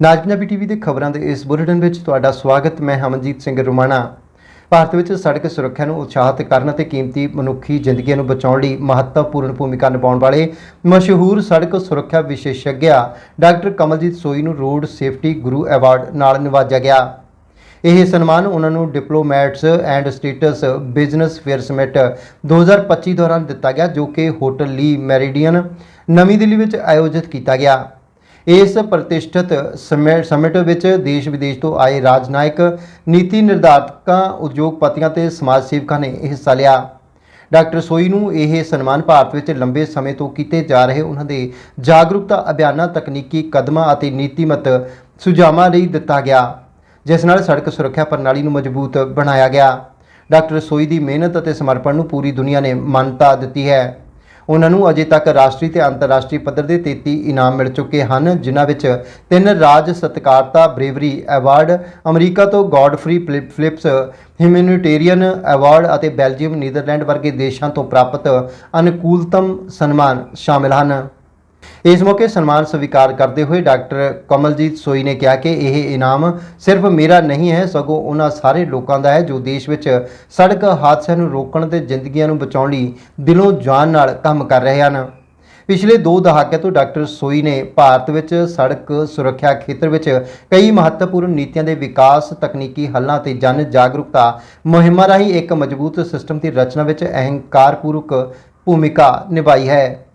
ਨਾਜ Punjabi TV ਦੇ ਖਬਰਾਂ ਦੇ ਇਸ ਬੁਲੇਟਿਨ ਵਿੱਚ ਤੁਹਾਡਾ ਸਵਾਗਤ, ਮੈਂ ਹਮਨਜੀਤ ਸਿੰਘ ਰੁਮਾਣਾ। ਭਾਰਤ ਵਿੱਚ ਸੜਕ ਸੁਰੱਖਿਆ ਨੂੰ ਉਤਸ਼ਾਹਿਤ ਕਰਨ ਅਤੇ ਕੀਮਤੀ ਮਨੁੱਖੀ ਜ਼ਿੰਦਗੀਆਂ ਨੂੰ ਬਚਾਉਣ ਲਈ ਮਹੱਤਵਪੂਰਨ ਭੂਮਿਕਾ ਨਿਭਾਉਣ ਵਾਲੇ ਮਸ਼ਹੂਰ ਸੜਕ ਸੁਰੱਖਿਆ ਵਿਸ਼ੇਸ਼ੱਗਿਆ ਡਾਕਟਰ ਕਮਲਜੀਤ ਸੋਈ ਨੂੰ ਰੋਡ ਸੇਫਟੀ ਗੁਰੂ ਐਵਾਰਡ ਨਾਲ ਨਿਵਾਜਿਆ ਗਿਆ। ਇਹ ਸਨਮਾਨ ਉਹਨਾਂ ਨੂੰ diplomats and states business fair summit 2025 ਦੌਰਾਨ ਦਿੱਤਾ ਗਿਆ, ਜੋ ਕਿ ਹੋਟਲ ਲੀ ਮੈਰੀਡੀਅਨ ਨਵੀਂ ਦਿੱਲੀ ਵਿੱਚ ਆਯੋਜਿਤ ਕੀਤਾ ਗਿਆ। ਇਸ ਪ੍ਰਤਿਸ਼ਠਿਤ ਸਮਿ- ਸਮਿਟ ਵਿੱਚ ਦੇਸ਼ ਵਿਦੇਸ਼ ਤੋਂ ਆਏ ਰਾਜਨਾਇਕ, ਨੀਤੀ ਨਿਰਧਾਰਕਾਂ, ਉਦਯੋਗਪਤੀਆਂ ਤੇ ਸਮਾਜ ਸੇਵਕਾਂ ਨੇ ਹਿੱਸਾ ਲਿਆ। ਡਾਕਟਰ ਸੋਈ ਨੂੰ ਇਹ ਸਨਮਾਨ ਭਾਰਤ ਵਿੱਚ ਲੰਬੇ ਸਮੇਂ ਤੋਂ ਕੀਤੇ ਜਾ ਰਹੇ ਉਹਨਾਂ ਦੇ ਜਾਗਰੂਕਤਾ ਅਭਿਆਨਾਂ, ਤਕਨੀਕੀ ਕਦਮਾਂ ਅਤੇ ਨੀਤੀਮਤ ਸੁਝਾਵਾਂ ਲਈ ਦਿੱਤਾ ਗਿਆ, ਜਿਸ ਨਾਲ ਸੜਕ ਸੁਰੱਖਿਆ ਪ੍ਰਣਾਲੀ ਨੂੰ ਮਜ਼ਬੂਤ ਬਣਾਇਆ ਗਿਆ। ਡਾਕਟਰ ਸੋਈ ਦੀ ਮਿਹਨਤ ਅਤੇ ਸਮਰਪਣ ਨੂੰ ਪੂਰੀ ਦੁਨੀਆ ਨੇ ਮਾਨਤਾ ਦਿੱਤੀ ਹੈ। ਉਹਨਾਂ ਨੂੰ ਅਜੇ ਤੱਕ ਰਾਸ਼ਟਰੀ ਤੇ ਅੰਤਰਰਾਸ਼ਟਰੀ ਪੱਧਰ ਦੇ 33 ਇਨਾਮ ਮਿਲ ਚੁੱਕੇ ਹਨ, ਜਿਨ੍ਹਾਂ ਵਿੱਚ ਤਿੰਨ ਰਾਜ ਸਤਿਕਾਰਤਾ ਬਰੇਵਰੀ ਐਵਾਰਡ, ਅਮਰੀਕਾ ਤੋਂ ਗॉडਫ੍ਰੀ ਫਲਿਪ- ਫਿਲਿਪਸ, ਹਿਊਮੈਨਿਟੇਰੀਅਨ ਐਵਾਰਡ ਅਤੇ ਬੈਲਜੀਅਮ, ਨੀਦਰਲੈਂਡ ਵਰਗੇ ਦੇਸ਼ਾਂ ਤੋਂ ਪ੍ਰਾਪਤ ਅਨੁਕੂਲਤਮ ਸਨਮਾਨ ਸ਼ਾਮਿਲ ਹਨ। ਇਸ ਮੌਕੇ ਸਨਮਾਨ ਸਵੀਕਾਰ ਕਰਦੇ ਹੋਏ ਡਾਕਟਰ ਕਮਲਜੀਤ ਸੋਈ ਨੇ ਕਿਹਾ ਕਿ ਇਹ ਇਨਾਮ ਸਿਰਫ ਮੇਰਾ ਨਹੀਂ ਹੈ, ਸਗੋਂ ਉਹਨਾਂ ਸਾਰੇ ਲੋਕਾਂ ਦਾ ਹੈ ਜੋ ਦੇਸ਼ ਵਿੱਚ ਸੜਕ ਹਾਦਸਿਆਂ ਨੂੰ ਰੋਕਣ ਤੇ ਜ਼ਿੰਦਗੀਆਂ ਨੂੰ ਬਚਾਉਣ ਲਈ ਦਿਲੋਂ ਜਾਨ ਨਾਲ ਕੰਮ ਕਰ ਰਹੇ ਹਨ। ਪਿਛਲੇ 2 ਦਹਾਕਿਆਂ ਤੋਂ ਡਾਕਟਰ ਸੋਈ ਨੇ ਭਾਰਤ ਵਿੱਚ ਸੜਕ ਸੁਰੱਖਿਆ ਖੇਤਰ ਵਿੱਚ ਕਈ ਮਹੱਤਵਪੂਰਨ ਨੀਤੀਆਂ ਦੇ ਵਿਕਾਸ, ਤਕਨੀਕੀ ਹੱਲਾਂ ਤੇ ਜਨ ਜਾਗਰੂਕਤਾ ਮੁਹਿੰਮਾਂ ਰਾਹੀਂ ਇੱਕ ਮਜ਼ਬੂਤ ਸਿਸਟਮ ਦੀ ਰਚਨਾ ਵਿੱਚ ਅਹੰਕਾਰਪੂਰਵਕ ਭੂਮਿਕਾ ਨਿਭਾਈ ਹੈ।